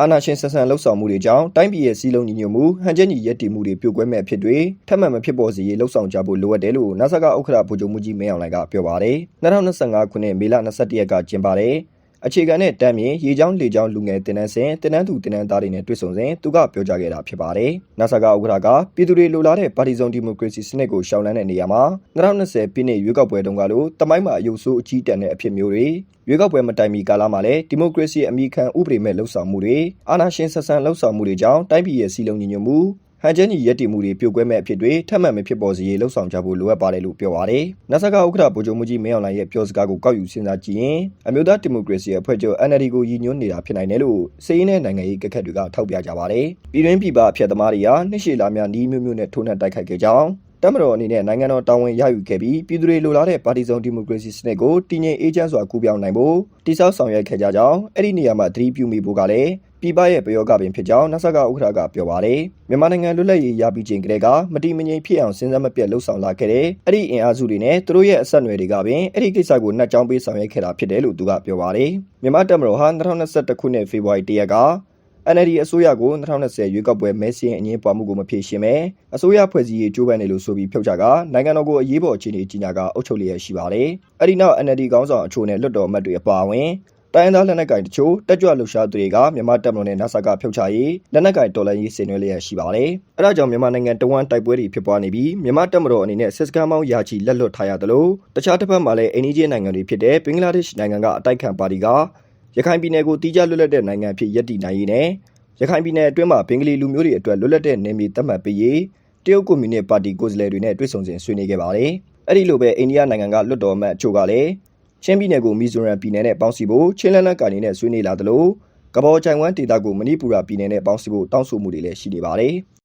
အာဏာရှင်ဆက်ဆံလှုပ်ဆောင်မှုတွေကြောင့်တိုင်းပြည်ရဲ့စီးလုံးညီညွတ်မှုဟန်ချက်ညီရက်တည်မှုတွေပြိုကွဲမဲ့အဖြစ်တွေထပ်မံမဖြစ်ပေါ်စေရေးလှုပ်ဆောင်ကြဖို့လိုအပ်တယ်လို့နာဆာကဥက္ကဋ္ဌဗိုလ်ချုပ်မှုကြီးမင်းအောင်လှိုင်ကပြောပါတယ်2025ခုနှစ်မေလ21ရက်ကကျင်းပတဲ့ အခြေခံတဲ့တမ်းမြေရေချောင်းလေချောင်းလူငယ်တင်နန်းစဉ်တင်နန်းသူတင်နန်းသားတွေနဲ့တွေ့ဆုံစဉ်သူကပြောကြားခဲ့တာဖြစ်ပါတယ်။နာဆာကဥက္ကဋ္ဌကပြည်သူတွေလိုလားတဲ့ပါတီစုံဒီမိုကရေစီစနစ်ကိုရှောင်လန်းတဲ့နေရာမှာ2020ပြည်နှစ်ရွေးကောက်ပွဲတုန်းကလိုတမိုင်းမှာအယုံဆိုးအကြီးတန်းတဲ့အဖြစ်မျိုးတွေရွေးကောက်ပွဲမတိုင်မီကာလမှာလည်းဒီမိုကရေစီအမိခံဥပဒေမဲ့လှုပ်ဆောင်မှုတွေအာဏာရှင်ဆက်ဆံလှုပ်ဆောင်မှုတွေကြောင့်တိုင်းပြည်ရဲ့စီလုံးညီညွတ်မှု ဟန်ချက်ညီရက်တည်မှုတွေပြိုကွဲမဲ့အဖြစ်တွေထပ်မံမဖြစ်ပေါ်စေရေးလှုံ့ဆော်ကြဖို့လိုအပ်ပါတယ်လို့ပြောပါတယ်။နတ်ဆကဥက္ကဋ္ဌဗိုလ်ချုပ်မှုကြီးမင်းအောင်လှိုင်ရဲ့ပြောစကားကိုကောက်ယူစဉ်းစားကြည့်ရင်အမျိုးသားဒီမိုကရေစီအဖွဲ့ချုပ် NLD ကိုရည်ညွှန်းနေတာဖြစ်နိုင်တယ်လို့စည်ရင်းတဲ့နိုင်ငံရေးကခက်တွေကထောက်ပြကြပါတယ်။ပြည်တွင်းပြည်ပအဖြတ်သမားတွေဟာနှစ်ရှည်လာများနီးမျိုးမျိုးနဲ့ထိုးနှက်တိုက်ခိုက်ခဲ့ကြောင်းတမတော်အနေနဲ့နိုင်ငံတော်တာဝန်ရယူခဲ့ပြီးပြည်သူတွေလိုလားတဲ့ပါတီစုံဒီမိုကရေစီစနစ်ကိုတည်ငြိမ်အေးချမ်းစွာကူးပြောင်းနိုင်ဖို့တိစောက်ဆောင်ရွက်ခဲ့ကြကြောင်းအဲ့ဒီနေရာမှာသတိပြုမိဖို့ကလည်း ပြည်ပရဲ့ပယောဂပင်ဖြစ်ကြောင်းနဆကဥက္ကဋ္ဌကပြောပါတယ်မြန်မာနိုင်ငံလွတ်လပ်ရေးရပြီးချိန်ကလေးကမတိမငြိမ်ဖြစ်အောင်စဉ်းစားမပြတ်လှုပ်ဆောင်လာခဲ့တဲ့အဲ့ဒီအင်အားစုတွေနဲ့သူတို့ရဲ့အဆက်အနွယ်တွေကပင်အဲ့ဒီကိစ္စကိုနှက်ကြောင်းပေးဆောင်ရွက်ခဲ့တာဖြစ်တယ်လို့သူကပြောပါတယ်မြန်မာတပ်မတော်ဟာ2021ခုနှစ်ဖေဖော်ဝါရီလရက်က NLD အစိုးရကို2020ရွေးကောက်ပွဲမဲစင်းအငင်းပွားမှုကိုမဖြေရှင်းမဲအစိုးရဖွဲ့စည်းရေးကြိုးပမ်းနေလို့ဆိုပြီးဖြုတ်ချကနိုင်ငံတော်ကိုအရေးပေါ်အခြေအနေကြီးညာကအုပ်ချုပ်လျက်ရှိပါတယ်။အဲ့ဒီနောက် NLD ခေါင်းဆောင်အချို့နဲ့လွတ်တော်အမတ်တွေအပါအဝင် တိုင်းသားလက်နက်ကင်တချို့တက်ကြွလှုပ်ရှားသူတွေကမြန်မာတပ်မတော်နဲ့နာဆာကဖြုတ်ချရေးလက်နက်ကင်တော်လှန်ရေးဆင်နွှဲလျက်ရှိပါတယ်။အဲဒါကြောင့်မြန်မာနိုင်ငံတဝန်းတိုက်ပွဲတွေဖြစ်ပွားနေပြီးမြန်မာတပ်မတော်အနေနဲ့စစ်စခန်းပေါင်းယာချီလက်လွတ်ထားရတယ်လို့တခြားတစ်ဖက်မှာလည်းအိန္ဒိယနိုင်ငံတွေဖြစ်တဲ့ဘင်္ဂလားဒေ့ရှ်နိုင်ငံကအတိုက်ခံပါတီကရခိုင်ပြည်နယ်ကိုတီးခြားလွတ်လပ်တဲ့နိုင်ငံဖြစ်ရည်တည်နိုင်ရေးနဲ့ရခိုင်ပြည်နယ်အတွင်းမှာဘင်္ဂလီလူမျိုးတွေအတွက်လွတ်လပ်တဲ့နေမြေသတ်မှတ်ပေးရေးတရုတ်ကွန်မြူနတီပါတီကိုယ်စားလှယ်တွေနဲ့တွေ့ဆုံစဉ်ဆွေးနွေးခဲ့ပါတယ်။အဲ့ဒီလိုပဲအိန္ဒိယနိုင်ငံကလွတ်တော်အမတ်အချို့ကလည်း ချင်းပြည်နယ်ကိုမီဇိုရမ်ပြည်နယ်နဲ့ပေါင်းစည်းဖို့ချင်းလန်းလန်းကာနေနဲ့ဆွေးနွေးလာသလိုကဘောချိုင်ဝမ်ဒေသကိုမဏိပူရပြည်နယ်နဲ့ပေါင်းစည်းဖို့တောင်းဆိုမှုတွေလည်းရှိနေပါတယ်။